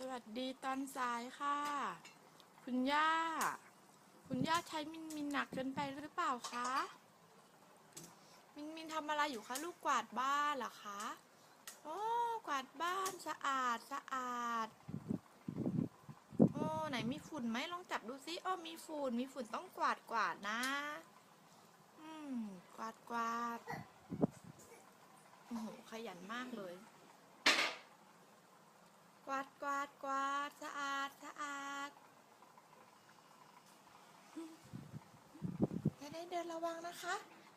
สวัสดีตอนสายค่ะ คุณย่า คุณย่าใช้มินมินหนักเกินไปหรือเปล่าคะ มินมินทำอะไรอยู่คะลูกกวาดบ้านเหรอคะ โอ้กวาดบ้านสะอาดสะอาด โอ้ไหนมีฝุ่นไหมลองจับดูซิอ้อมีฝุ่นมีฝุ่นต้องกวาดกวาดนะ อืมกวาดกวาดโอ้โหขยันมากเลย กวาดกวาดกวาดสะอาดสะอาดจะ ได้เดินระวังนะคะ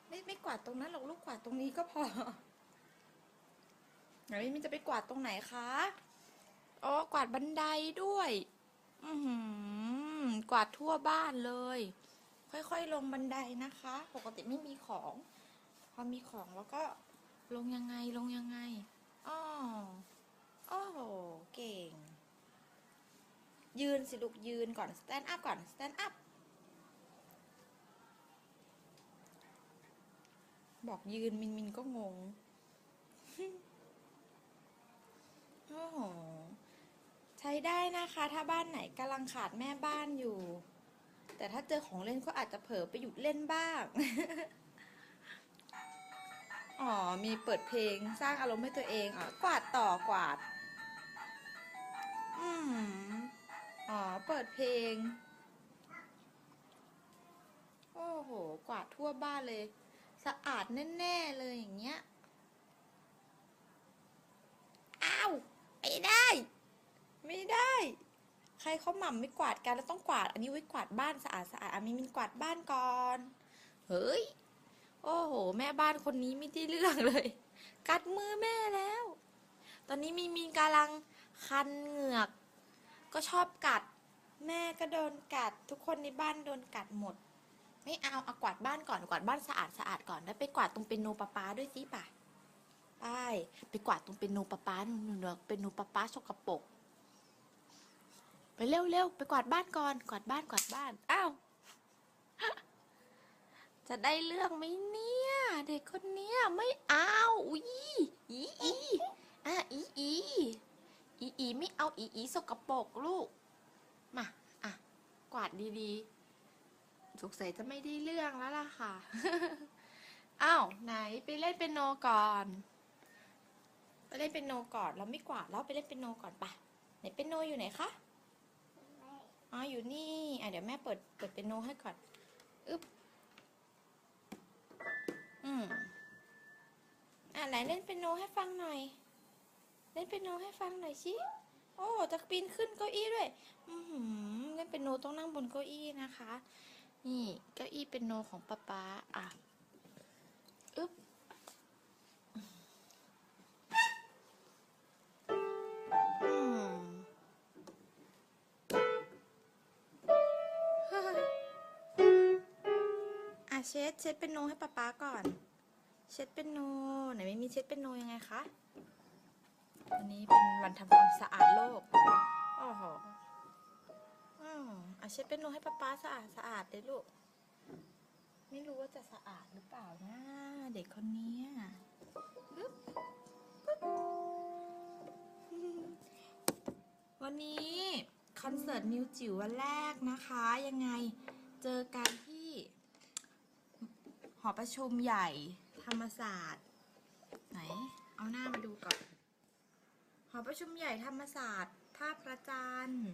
ไม่ไม่กวาดตรงนั้นหรอกลูกกวาดตรงนี้ก็พอไหนมินจะไปกวาดตรงไหนคะอ๋อกวาดบันไดด้วย อือหือกวาดทั่วบ้านเลย ค่อยๆ ลงบันไดนะคะ ปกติไม่มีของ พอมีของแล้วก็ลงยังไงลงยังไงอ้อโอ้โหเก่ง ยืนสิลูกยืนก่อน stand up ก่อน stand up บอกยืนมินมินก็งง โอ้โห ใช้ได้นะคะ ถ้าบ้านไหนกำลังขาดแม่บ้านอยู่ แต่ถ้าเจอของเล่นก็อาจจะเผลอไปหยุดเล่นบ้าง อ๋อ มีเปิดเพลงสร้างอารมณ์ให้ตัวเองอะกวาดต่อกวาด อืมอ๋อ เปิดเพลง โอ้โห กวาดทั่วบ้านเลย สะอาดแน่ๆเลยอย่างเงี้ย อ้าว ไม่ได้ ไม่ได้ ใครเขาหม่ำไม่กวาดกันแล้วต้องกวาด อันนี้ไว้กวาดบ้านสะอาดสะอาดอะมิมินกวาดบ้านก่อน เฮ้ย โอ้โห แม่บ้านคนนี้ไม่ได้เรื่องเลย กัดมือแม่แล้ว ตอนนี้มีมีกำลังคันเหงือก ก็ชอบกัด แม่ก็โดนกัด ทุกคนในบ้านโดนกัดหมด ไม่เอาเอากวาดบ้านก่อนกวาดบ้านสะอาดสะอาดก่อนแล้วไปกวาดตรงเป็นโนปะป๊าด้วยสิป่ะไปไปกวาดตรงเป็นโนปะป๊าหนูหนูหนูเป็นโนปะป๊าสกปรกไปเร็วเร็วไปกวาดบ้านก่อน กวาดบ้านกวาดบ้านอ้าวจะได้เรื่องไหมเนี่ย เด็กคนเนี้ยไม่เอาอุ้ยอีอีอะอีอีอีอีไม่เอาอีอีสกปรกลูกมาอะกวาดดีๆ สงสัยจะไม่ได้เรื่องแล้วล่ะค่ะ อ้าวไหนไปเล่นเป็นโนก่อน ไปเล่นเป็นโนก่อนเราไม่กวาดแล้วไปเล่นเป็นโนก่อนปะไหนเป็นโนอยู่ไหนคะอ๋ออยู่นี่อะเดี๋ยวแม่เปิดเปิดเป็นโนให้ก่อนอึ๊บอืมอะไหนเล่นเปียโนให้ฟังหน่อยเล่นเปียโนให้ฟังหน่อยสิโอ้จะปีนขึ้นเก้าอี้ด้วย อือหือเล่นเปียโนต้องนั่งบนเก้าอี้นะคะ นี่เก้าอี้เปียโนของป๊าป๊าอะอึ๊บอืมอะเช็ดเช็ดเป็นโนให้ป๊าป๊าก่อน เช็ดเป็นโนไหนไม่มีเช็ดเป็นโนยังไงคะวันนี้เป็นวันทำความสะอาดโลกโอ้โหอ เช็ดเป็นโนให้ป๊าป๊าสะอาดสะอาดเลยลูก ไม่รู้ว่าจะสะอาดหรือเปล่านะ เด็กคนนี้ปึ๊บปึ๊บวันนี้คอนเสิร์ตนิวจิ๋ววันแรกนะคะ ยังไงเจอกันที่ หอประชุมใหญ่ธรรมศาสตร์ ไหน เอาหน้ามาดูก่อน หอประชุมใหญ่ธรรมศาสตร์ท่าพระจันทร์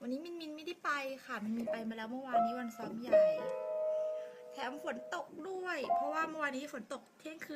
วันนี้มิน ได้ไปค่ะมันมีไปมาแล้วเมื่อวานนี้วันซ้อมใหญ่ แถมฝนตกด้วย เพราะว่าเมื่อวานนี้ฝนตกเที่ยงคืน